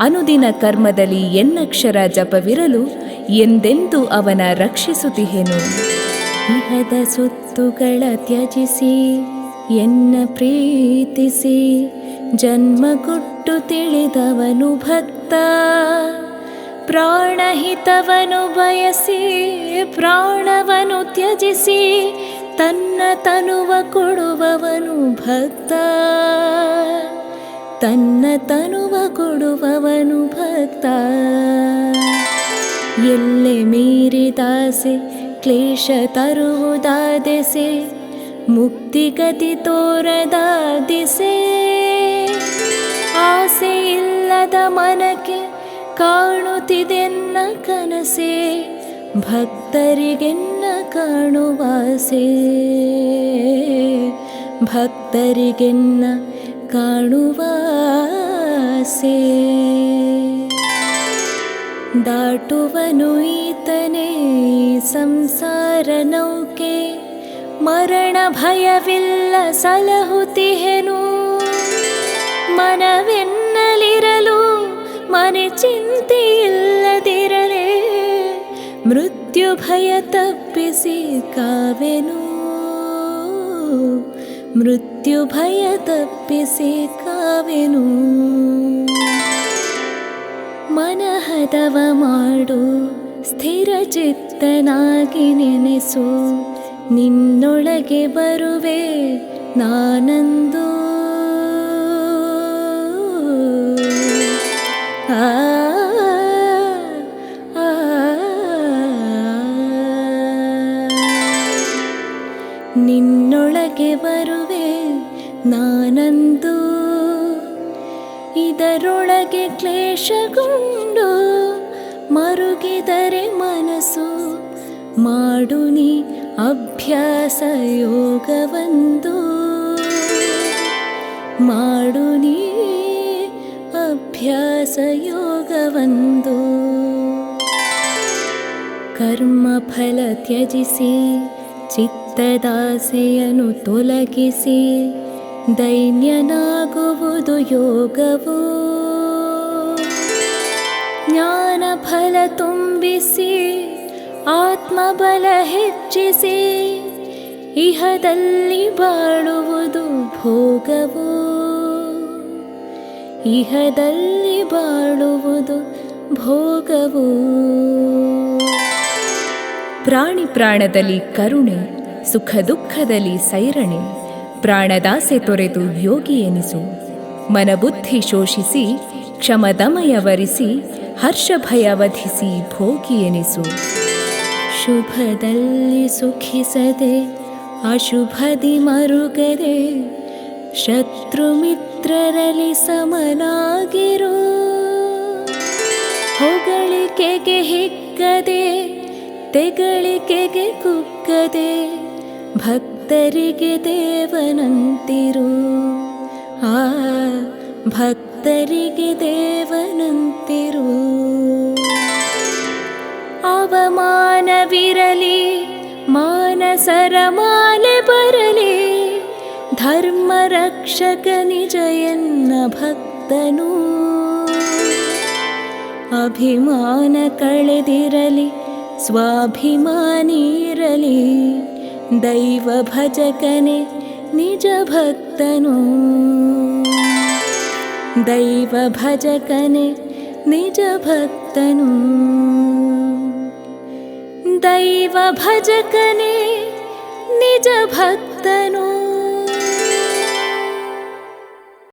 ಅನುದಿನ ಕರ್ಮದಲ್ಲಿ ಎನ್ನಕ್ಷರ ಜಪವಿರಲು ಎಂದೆಂದು ಅವನ ರಕ್ಷಿಸುತ್ತಿಹೆನು. ಇಹದ ಸುತ್ತುಗಳ ತ್ಯಜಿಸಿ, ಎನ್ನ ಪ್ರೀತಿಸಿ, ಜನ್ಮ ಕೊಟ್ಟು ತಿಳಿದವನು ಭಕ್ತ. ಪ್ರಾಣಹಿತವನು ಬಯಸಿ, ಪ್ರಾಣವನು ತ್ಯಜಿಸಿ, ತನ್ನ ತನುವ ಕೊಡುವವನು ಭಕ್ತ. ತನ್ನ ತನುವ ಕೊಡುವವನು ಭಕ್ತ. ಎಲ್ಲೆ ಮೀರಿದಾಸೆ ಕ್ಲೇಶ ತರುವುದಾದೆಸೆ ಮುಕ್ತಿಗತಿ ತೋರದಾದಿಸೆ ಆಸೆ ಇಲ್ಲದ ಮನಕ್ಕೆ ಕಾಣುತ್ತಿದೆನ್ನ ಕನಸೆ, ಭಕ್ತರಿಗೆನ್ನ ಕಾಣುವಾಸೆ. ಭಕ್ತರಿಗೆನ್ನ ಕಾಣುವಾಸೆ ದಾಟುವನು ಈತನೇ ಸಂಸಾರ ನೌಕೆ ಮರಣ ಭಯವಿಲ್ಲ ಸಲಹುತಿಹೆನು ಮನವೆನ್ನಲಿರಲು ಮನೆ ಚಿಂತೆ ಇಲ್ಲದಿರಲೇ ಮೃತ್ಯು ಭಯ ತಪ್ಪಿಸಿ ಕಾವೆನು ಮೃತ್ಯು ಭಯ ತಪ್ಪಿಸಿ ಕಾವೆನು. ಮನಹದವ ಮಾಡು ಸ್ಥಿರ ಚಿತ್ತನಾಗಿ ನೆನೆಸು. ನಿನ್ನೊಳಗೆ ಬರುವೆ ನಾನಂದು. ಆ ನಿನ್ನೊಳಗೆ ಬರುವೆ ನಾನಂದು. ಇದರೊಳಗೆ ಕ್ಲೇಶಗೊಂಡು ಮರುಗಿದರೆ ಮನಸ್ಸು ಮಾಡುನಿ ಅಭ್ಯಾಸ ಯೋಗವಂದು. ಮಾಡುನಿ ಅಭ್ಯಾಸ ಯೋಗವಂದು. ಕರ್ಮ ಫಲ ತ್ಯಜಿಸಿ ಚಿತ್ತದಾಸೆಯನ್ನು ತೊಲಗಿಸಿ, ದೈನ್ಯನಾಗುವುದು ಯೋಗವು. ಜ್ಞಾನ ಫಲ ತುಂಬಿಸಿ, ಆತ್ಮಬಲ ಹೆಚ್ಚಿಸಿ, ಇಹದಲ್ಲಿ ಬಾಳುವುದು ಭೋಗವು. ಇಹದಲ್ಲಿ ಬಾಳುವುದು ಭೋಗವು. ಪ್ರಾಣಿ ಪ್ರಾಣದಲ್ಲಿ ಕರುಣೆ ಸುಖ ದುಃಖದಲ್ಲಿ ಸೈರಣೆ. ಪ್ರಾಣದಾಸೆ ತೊರೆದು ಯೋಗಿ ಎನಿಸು. ಮನಬುದ್ಧಿ ಶೋಷಿಸಿ ಕ್ಷಮದಮಯವರಿಸಿ ವರಿಸಿ, ಹರ್ಷ ಭಯ ವಧಿಸಿ ಭೋಗಿ ಎನಿಸು. ಶುಭದಲ್ಲಿ ಸುಖಿಸದೆ, ಅಶುಭದಿ ಮರುಗದೆ ಶತ್ರು ಮಿತ್ರರಲ್ಲಿ ಸಮನಾಗಿರು. ಹೊಗಳಿಕೆಗೆ ಹಿಕ್ಕದೆ, ತೆಗಳಿಕೆಗೆ ಕುಕ್ಕದೆ ಭಕ್ತರಿಗೆ ದೇವನಂತಿರು ಆ ಭಕ್ತರಿಗೆ ದೇವನಂತಿರು ಅವಮಾನವಿರಲಿ ಮಾನಸರ ಮಾಲೆ ಬರಲಿ ಧರ್ಮ ರಕ್ಷಕ ನಿಜ ಎನ್ನ ಭಕ್ತನು ಅಭಿಮಾನ ಕಳೆದಿರಲಿ ಸ್ವಾಭಿಮಾನಿ दैवभजकने निजभक्तनु दैवभजकने निजभक्तनु दैवभजकने भक्नु